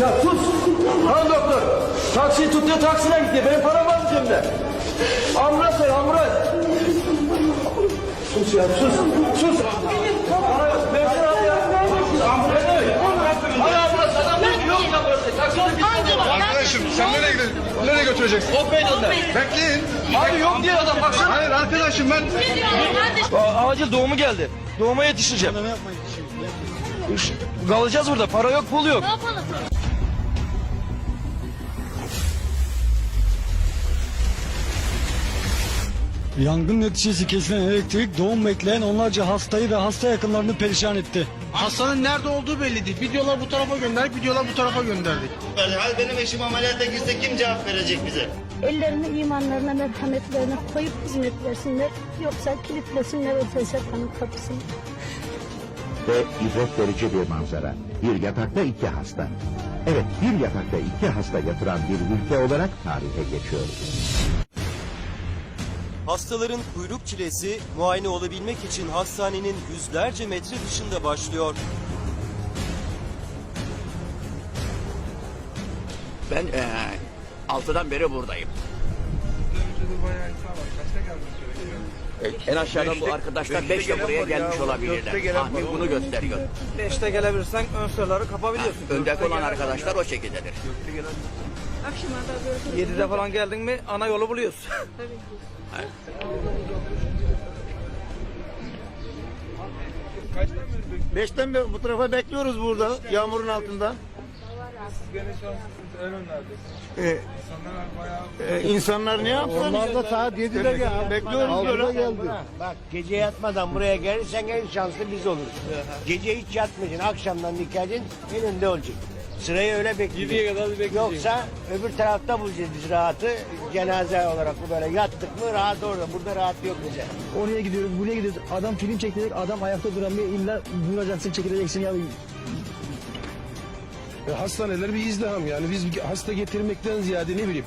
Ya sus. Lan doktor. Taksiyi tut diyor taksine gitti. Benim param var mı cebimde? Ambulans ver ambulans. Sus ya sus. Sus. Para yok. Versene abi ya. Ambulans ver. Hadi ambulans adam yok. Yok ambulans. Taksine gitti. Arkadaşım sen nereye gidiyorsun? Nereye götüreceksin? O beyninde. Bekleyin. Abi yok diyor adam baksana. Hayır arkadaşım ben... Aa, Acil doğumu geldi. Doğuma yetişeceğim. Kalacağız burada. Para yok, pul yok. Ne yapalım? Yangın neticesi kesilen elektrik doğum bekleyen onlarca hastayı ve hasta yakınlarını perişan etti. Hastanın nerede olduğu belli değil. Videolar bu tarafa gönderdik, videolar bu tarafa gönderdik. Hal benim eşim ameliyata girse kim cevap verecek bize? Ellerini imanlarına, merhametlerine koyup hizmet versinler. Yoksa kilitlesinler o TSK'nın kapısını. ve ibret verici bir manzara. Bir yatakta iki hasta. Evet, bir yatakta iki hasta yatıran bir ülke olarak tarihe geçiyoruz. Hastaların kuyruk çilesi muayene olabilmek için hastanenin yüzlerce metre dışında başlıyor. Ben eee altıdan beri buradayım. En aşağıdan bu arkadaşlar beş de buraya gelmiş olabilirler. Tahmin bunu gösteriyor. Beşte gelebilirsen ön sıraları kapabiliyorsun. Öndeki olan arkadaşlar o şekildedir. Yedide falan geldin mi ana yolu buluyorsun. Beşten beri bu tarafa bekliyoruz burada yağmurun altında. Ee, e, insanlar ne yapsın? Onlar da saat 7'de geldi. Bekliyoruz böyle. geldi. Bak gece yatmadan buraya gelirsen en şanslı biz oluruz. Gece hiç yatmayacaksın. Akşamdan dikkatin önünde olacak. Sırayı öyle bekliyoruz. Yoksa öbür tarafta bulacağız biz rahatı. Cenaze olarak bu böyle yattık mı rahat orada. Burada rahat yok bize. Oraya gidiyoruz, buraya gidiyoruz. Adam film çekecek, adam ayakta duramıyor. İlla vuracaksın, çekileceksin ya. Hastaneler bir izdiham yani biz hasta getirmekten ziyade ne bileyim